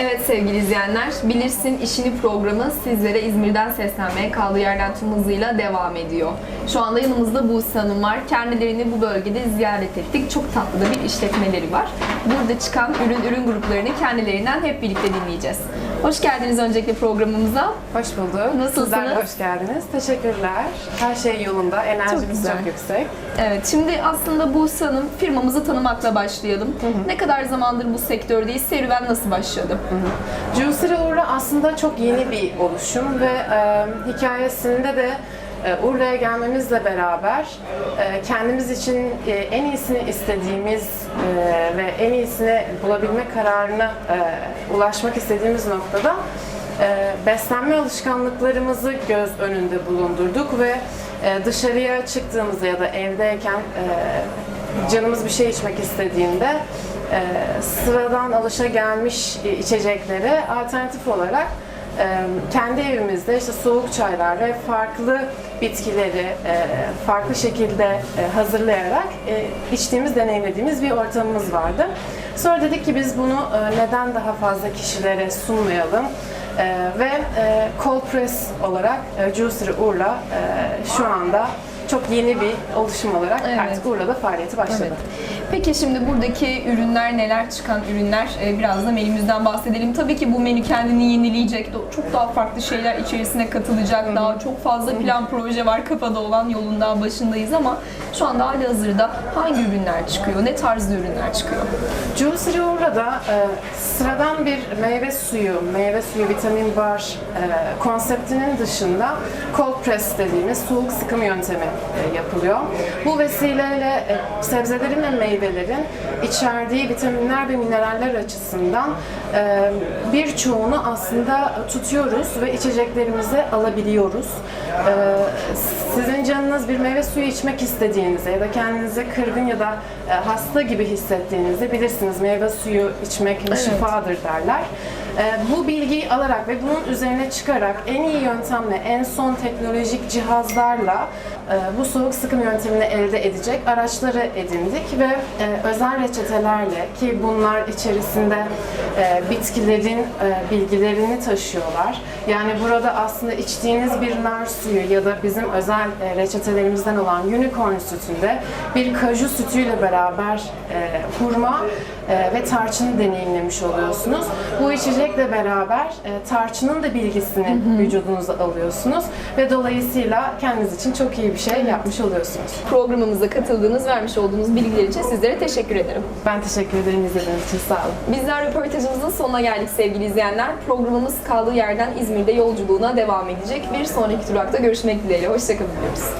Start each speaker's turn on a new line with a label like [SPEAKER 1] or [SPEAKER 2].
[SPEAKER 1] Evet sevgili izleyenler, Bilirsin İşini programı sizlere İzmir'den seslenmeye kaldığı yerden tüm hızıyla devam ediyor. Şu anda yanımızda Buse Hanım var. Kendilerini bu bölgede ziyaret ettik. Çok tatlı da bir işletmeleri var. Burada çıkan ürün ürün gruplarını kendilerinden hep birlikte dinleyeceğiz. Hoş geldiniz öncelikle programımıza.
[SPEAKER 2] Hoş bulduk.
[SPEAKER 1] Nasılsınız?
[SPEAKER 2] Sizler hoş geldiniz. Teşekkürler. Her şey yolunda. Enerjimiz
[SPEAKER 1] güzel.
[SPEAKER 2] çok, yüksek.
[SPEAKER 1] Evet, şimdi aslında Buse Hanım firmamızı tanımakla başlayalım. Ne kadar zamandır bu sektördeyiz? Serüven nasıl başladı?
[SPEAKER 2] Juicery Urla aslında çok yeni bir oluşum ve e, hikayesinde de Urla'ya gelmemizle beraber e, kendimiz için e, en iyisini istediğimiz e, ve en iyisini bulabilme kararına ulaşmak istediğimiz noktada beslenme alışkanlıklarımızı göz önünde bulundurduk ve dışarıya çıktığımızda ya da evdeyken canımız bir şey içmek istediğinde sıradan alışa gelmiş içeceklere alternatif olarak kendi evimizde işte soğuk çaylar ve farklı bitkileri farklı şekilde hazırlayarak içtiğimiz, deneyimlediğimiz bir ortamımız vardı. Sonra dedik ki biz bunu neden daha fazla kişilere sunmayalım? Ve cold press olarak Juicery Urla şu anda çok yeni bir oluşum olarak
[SPEAKER 1] Evet.
[SPEAKER 2] artık Urla'da faaliyeti başladı.
[SPEAKER 1] Evet. Peki şimdi buradaki ürünler neler çıkan ürünler Ee, biraz da menümüzden bahsedelim. Tabii ki bu menü kendini yenileyecek. Çok daha farklı şeyler içerisine katılacak. Daha çok fazla plan proje var kafada olan yolun daha başındayız ama şu anda hali hazırda hangi ürünler çıkıyor? Ne tarzda ürünler çıkıyor?
[SPEAKER 2] Juicery Urla'da e, sıradan bir meyve suyu, meyve suyu vitamin bar e, konseptinin dışında cold press dediğimiz soğuk sıkım yöntemi e, yapılıyor. Bu vesileyle e, sebzelerin ve meyvelerin içerdiği vitaminler ve mineraller açısından e, birçoğunu aslında tutuyoruz ve içeceklerimize alabiliyoruz. E, sizin canınız bir meyve suyu içmek istediğinizde ya da kendinizi kırgın ya da e, hasta gibi hissettiğinizde bilirsiniz meyve suyu içmek şifadır derler. E, Bu bilgiyi alarak ve bunun üzerine çıkarak en iyi yöntemle, en son teknolojik cihazlarla e, bu soğuk sıkım yöntemini elde edecek araçları edindik ve e, özel reçetelerle ki bunlar içerisinde e, bitkilerin bilgilerini taşıyorlar. Yani burada aslında içtiğiniz bir nar suyu ya da bizim özel reçetelerimizden olan unicorn sütünde bir kaju sütüyle beraber hurma ve tarçını deneyimlemiş oluyorsunuz. Bu içecekle beraber e, tarçının da bilgisini vücudunuza alıyorsunuz ve dolayısıyla kendiniz için çok iyi bir şey yapmış oluyorsunuz.
[SPEAKER 1] Programımıza katıldığınız, vermiş olduğunuz bilgiler için sizlere teşekkür ederim.
[SPEAKER 2] Ben teşekkür ederim izlediğiniz için. Sağ olun.
[SPEAKER 1] Bizler röportajımızın sonuna geldik sevgili izleyenler. Programımız kaldığı yerden İzmir'de yolculuğuna devam edecek. Bir sonraki durakta görüşmek dileğiyle. Hoşçakalın diyoruz.